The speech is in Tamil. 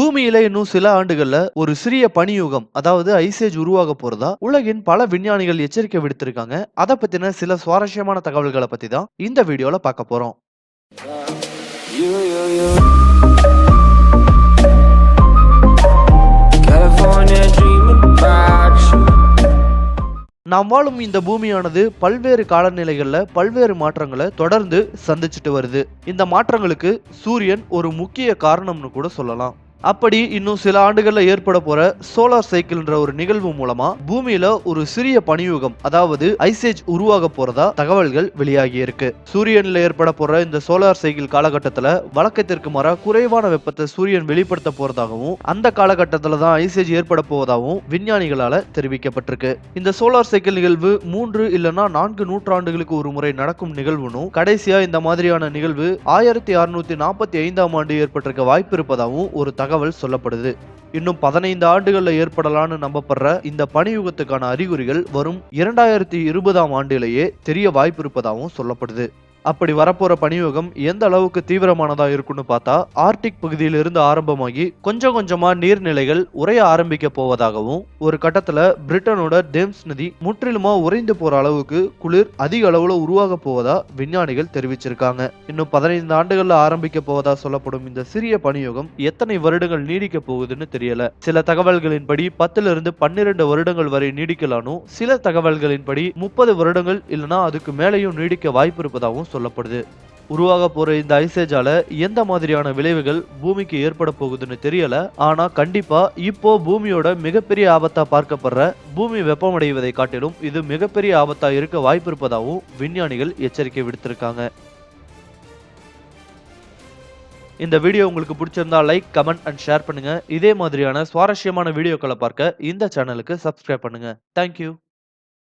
பூமியில இன்னும் சில ஆண்டுகள்ல ஒரு சிறிய பனியுகம் அதாவது ஐசேஜ் உருவாக போறதா உலகின் பல விஞ்ஞானிகள் எச்சரிக்கை விடுத்திருக்காங்க. அதை பத்தின சில சுவாரஸ்யமான தகவல்களை பத்தி தான் இந்த வீடியோல பார்க்க போறோம். நாம் வாழும் இந்த பூமியானது பல்வேறு காலநிலைகள்ல பல்வேறு மாற்றங்களை தொடர்ந்து சந்திச்சுட்டு வருது. இந்த மாற்றங்களுக்கு சூரியன் ஒரு முக்கிய காரணம்னு கூட சொல்லலாம். அப்படி இன்னும் சில ஆண்டுகளில் ஏற்பட போற சோலார் சைக்கிள்ன்ற ஒரு நிகழ்வு மூலமா பூமியில ஒரு சிறிய பனியுகம் அதாவது ஐசேஜ் உருவாக போறதா தகவல்கள் வெளியாகி இருக்கு. சூரியன்ல ஏற்பட போற இந்த சோலார் சைக்கிள் காலகட்டத்துல வழக்கத்திற்கு மாறா குறைவான வெப்பத்தை சூரியன் வெளிப்படுத்த போறதாகவும் அந்த காலகட்டத்துல தான் ஐசேஜ் ஏற்பட போவதாகவும் விஞ்ஞானிகளால தெரிவிக்கப்பட்டிருக்கு. இந்த சோலார் சைக்கிள் நிகழ்வு மூன்று இல்லனா நான்கு நூற்றாண்டுகளுக்கு ஒரு முறை நடக்கும் நிகழ்வுனும் கடைசியா இந்த மாதிரியான நிகழ்வு ஆயிரத்தி அறுநூத்தி நாற்பத்தி ஐந்தாம் ஆண்டு ஏற்பட்டிருக்க வாய்ப்பு இருப்பதாகவும் ஒரு தகவல் சொல்லப்படுது. இன்னும் பதினைந்து ஆண்டுகளில் ஏற்படலாம்னு நம்பப்படுற இந்த பனியுகத்துக்கான அறிகுறிகள் வரும் இரண்டாயிரத்தி இருபதாம் ஆண்டிலேயே தெரிய வாய்ப்பு இருப்பதாகவும் சொல்லப்படுது. அப்படி வரப்போற பனியோகம் எந்த அளவுக்கு தீவிரமானதா இருக்கும்னு பார்த்தா ஆர்டிக் பகுதியிலிருந்து ஆரம்பமாகி கொஞ்சம் கொஞ்சமா நீர்நிலைகள் உறைய ஆரம்பிக்க போவதாகவும் ஒரு கட்டத்துல பிரிட்டனோட டேம்ஸ் நதி முற்றிலுமா உறைந்து போற அளவுக்கு குளிர் அதிக அளவுல உருவாக போவதா விஞ்ஞானிகள் தெரிவிச்சிருக்காங்க. இன்னும் பதினைந்து ஆண்டுகள்ல ஆரம்பிக்க போவதா சொல்லப்படும் இந்த சிறிய பனியோகம் எத்தனை வருடங்கள் நீடிக்க போகுதுன்னு தெரியல. சில தகவல்களின்படி பத்துல இருந்து பன்னிரண்டு வருடங்கள் வரை நீடிக்கலானும் சில தகவல்களின்படி முப்பது வருடங்கள் இல்லைன்னா அதுக்கு மேலேயும் நீடிக்க வாய்ப்பு இருப்பதாகவும் சொல்லப்படுது. உருவாக போற இந்த ஐசேஜால எந்த மாதிரியான விளைவுகள் பூமிக்கு ஏற்பட போகுதுன்னு தெரியல. ஆனா கண்டிப்பா இப்போ பூமியோட மிகப்பெரிய ஆபத்தா பார்க்கப்படுற பூமி வெப்பமடைவதை காட்டிலும் இது மிகப்பெரிய ஆபத்தா இருக்க வாய்ப்பு இருப்பதாகவும் விஞ்ஞானிகள் எச்சரிக்கை விடுத்திருக்காங்க. இந்த வீடியோ உங்களுக்கு பிடிச்சிருந்தா லைக் கமெண்ட் அண்ட் ஷேர் பண்ணுங்க. இதே மாதிரியான சுவாரஸ்யமான வீடியோக்களை பார்க்க இந்த சேனலுக்கு சப்ஸ்கிரைப் பண்ணுங்க. தேங்க்யூ